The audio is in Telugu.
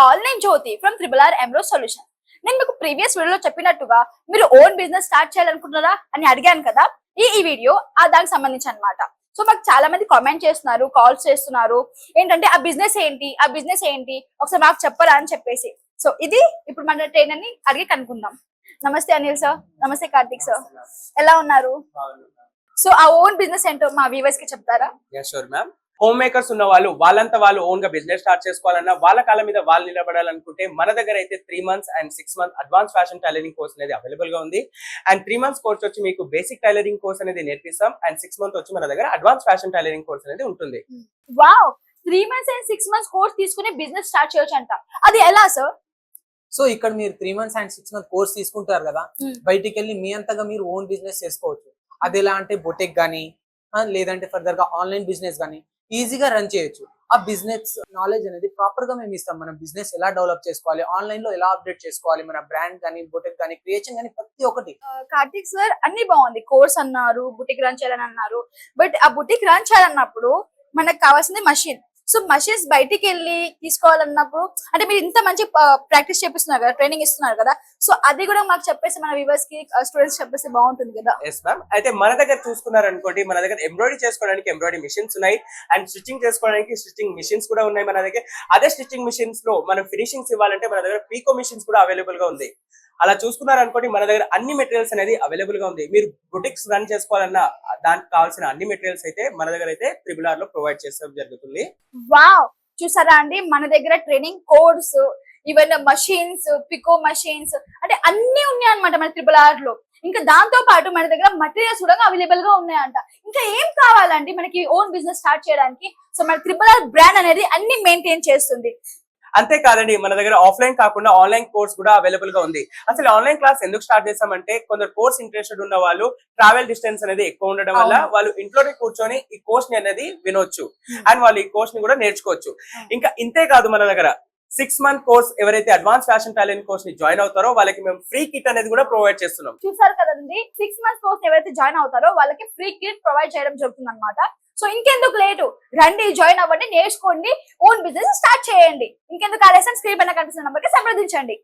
ఆల్ నేను జ్యోతి ఫ్రమ్ త్రిబుల్ ఆర్ ఎమ్రో సొల్యూషన్ నేను మీకు ప్రీవియస్ వీడియోలో చెప్పినట్టుగా మీరు ఓన్ బిజినెస్ స్టార్ట్ చేయాలనుకుంటున్నారా అని అడిగాను కదా ఈ ఈ వీడియో ఆ దానికి సంబంధించి అన్నమాట. సో మాకు చాలా మంది కామెంట్ చేస్తున్నారు కాల్స్ చేస్తున్నారు. ఏంటంటే ఆ బిజినెస్ ఏంటి? ఆ బిజినెస్ ఏంటి? ఒకసారి మాకు చెప్పరా? అని చెప్పేసి. సో ఇది ఇప్పుడు మన ట్రైనర్ని అడిగి కనుక్కుందాం. నమస్తే అనిల్ సార్ నమస్తే కార్తిక్ సార్ ఎలా ఉన్నారు? సో ఆ ఓన్ బిజినెస్ ఏంటో మా వ్యూవర్స్కి చెప్తారా? మ్యామ్ హోమ్ మేకర్స్ ఉన్న వాళ్ళు వాళ్ళంతా వాళ్ళు ఓన్గా బిజినెస్ స్టార్ట్ చేసుకోవాలన్నా వాళ్ళ కాళ్ళ మీద వాళ్ళు నిలబడాలనుకుంటే మన దగ్గర అయితే three months and six month advance fashion tailoring course అనేది అవైలబుల్గా ఉంది. అండ్ త్రీ మంత్స్ కోర్స్ వచ్చి మీకు బేసిక్ టైలరింగ్ కోర్స్ అనేది నేర్పిస్తాం. అండ్ సిక్స్ మంత్ వచ్చి మన దగ్గర అడ్వాన్స్ ఫ్యాషన్ టైలరింగ్ కోర్స్ అనేది ఉంటుంది. Wow three months and six months course తీసుకుని బిజినెస్ స్టార్ట్ చేయొచ్చు అంట అది ఎలా సార్ సో ఇక్కడ మీరు three months and six month course తీసుకుంటారు కదా Hmm. బయటికి వెళ్ళి మీ అంతగా మీరు ఓన్ బిజినెస్ చేసుకోవచ్చు. అది ఎలా అంటే బొటెక్ కానీ లేదంటే ఫర్దర్గా ఆన్లైన్ బిజినెస్ కానీ ఈజీగా రన్ చేయొచ్చు. ఆ బిజినెస్ నాలెడ్జ్ అనేది ప్రాపర్గా మేము ఇస్తాం. మనం బిజినెస్ ఎలా డెవలప్ చేసుకోవాలి ఆన్లైన్లో ఎలా అప్డేట్ చేసుకోవాలి మన బ్రాండ్ కానీ బుటిక్ కానీ క్రియేషన్ కానీ ప్రతి ఒక్కటి. కార్తీక్ సార్ అన్ని బాగుంది. కోర్స్ అన్నారు బుటిక్ రన్ చేయాలని అన్నారు. బట్ ఆ బుటిక్ రన్ చేయాలన్నప్పుడు మనకు కావాల్సింది మషిన్. సో మషిన్స్ బయటికి వెళ్ళి తీసుకోవాలన్నప్పుడు అంటే మీరు ఇంత మంచి ప్రాక్టీస్ చేపిస్తున్నారు కదా ట్రైనింగ్ ఇస్తున్నారు కదా సో అది కూడా మాకు చెప్పేసి మన వ్యూవర్స్కి స్టూడెంట్స్ చెప్పేసి బాగుంటుంది కదా. ఎస్ మ్యామ్ అయితే మన దగ్గర చూసుకున్నారు అనుకోండి మన దగ్గర ఎంబ్రాయిడరీ చేసుకోవడానికి ఎంబ్రాయిడరీ మిషన్స్ ఉన్నాయి. అండ్ స్టిచ్చింగ్ చేసుకోవడానికి స్టిచ్చింగ్ మిషన్స్ కూడా ఉన్నాయి మన దగ్గర. అదే స్టిచ్చింగ్ మిషన్స్లో మనం ఫినిషింగ్స్ ఇవ్వాలంటే మన దగ్గర పీకో మిషన్స్ కూడా అవైలబుల్గా ఉంది. అలా చూసుకున్నారు అనుకోండి మన దగ్గర అన్ని మెటీరియల్స్ అనేది అవైలబుల్గా ఉంది. మీరు బుటిక్స్ రన్ చేసుకోవాలన్నా దానికి కావాల్సిన అన్ని మెటీరియల్స్ అయితే మన దగ్గర అయితే త్రిబుల్ ఆర్లో ప్రొవైడ్ చేస్తాం జరుగుతుంది. వావ్ చూసారా అండి? మన దగ్గర training codes even machines pico machines అంటే అన్ని ఉన్నాయి అనమాట మన ట్రిపుల్ ఆర్లో. ఇంకా దాంతో పాటు మన దగ్గర మటీరియల్స్ కూడా అవైలబుల్గా ఉన్నాయంట. ఇంకా ఏం కావాలండి? మనకి ఓన్ బిజినెస్ స్టార్ట్ చేయడానికి. సో మన ట్రిపుల్ ఆర్ బ్రాండ్ అనేది అన్ని మెయింటైన్ చేస్తుంది. అంతేకాదండి మన దగ్గర ఆఫ్లైన్ కాకుండా ఆన్లైన్ కోర్స్ కూడా అవైలబుల్గా ఉంది. అసలు ఆన్లైన్ క్లాస్ ఎందుకు స్టార్ట్ చేసామంటే కొందరు కోర్స్ ఇంట్రెస్టెడ్ ఉన్న వాళ్ళు ట్రావెల్ డిస్టెన్స్ అనేది ఎక్కువ ఉండడం వల్ల. వాళ్ళు ఇంట్లోనే కూర్చొని ఈ కోర్స్ని అనేది వినొచ్చు. అండ్ వాళ్ళు ఈ కోర్స్ని కూడా నేర్చుకోవచ్చు. ఇంకా ఇంతే కాదు మన దగ్గర. సిక్స్ మంత్ కోర్స్ ఎవరైతే అడ్వాన్స్ ఫ్యాషన్ టాలెంట్ కోర్స్ని జాయిన్ అవుతారో వాళ్ళకి మేము ఫ్రీ కిట్ అనేది కూడా ప్రొవైడ్ చేస్తున్నాం. చూసారు కదండి సిక్స్ మంత్స్ కోర్స్ ఎవరైతే జాయిన్ అవుతారో వాళ్ళకి ఫ్రీ కిట్ ప్రొవైడ్ చేయడం జరుగుతుంది అనమాట సో ఇంకెందుకు లేటు రండి జాయిన్ అవ్వండి నేర్చుకోండి ఓన్ బిజినెస్ స్టార్ట్ చేయండి. ఇంకెందుకు ఆలస్యం? స్క్రీన్ పైన కనిపిస్తున్న నంబర్కి సంప్రదించండి.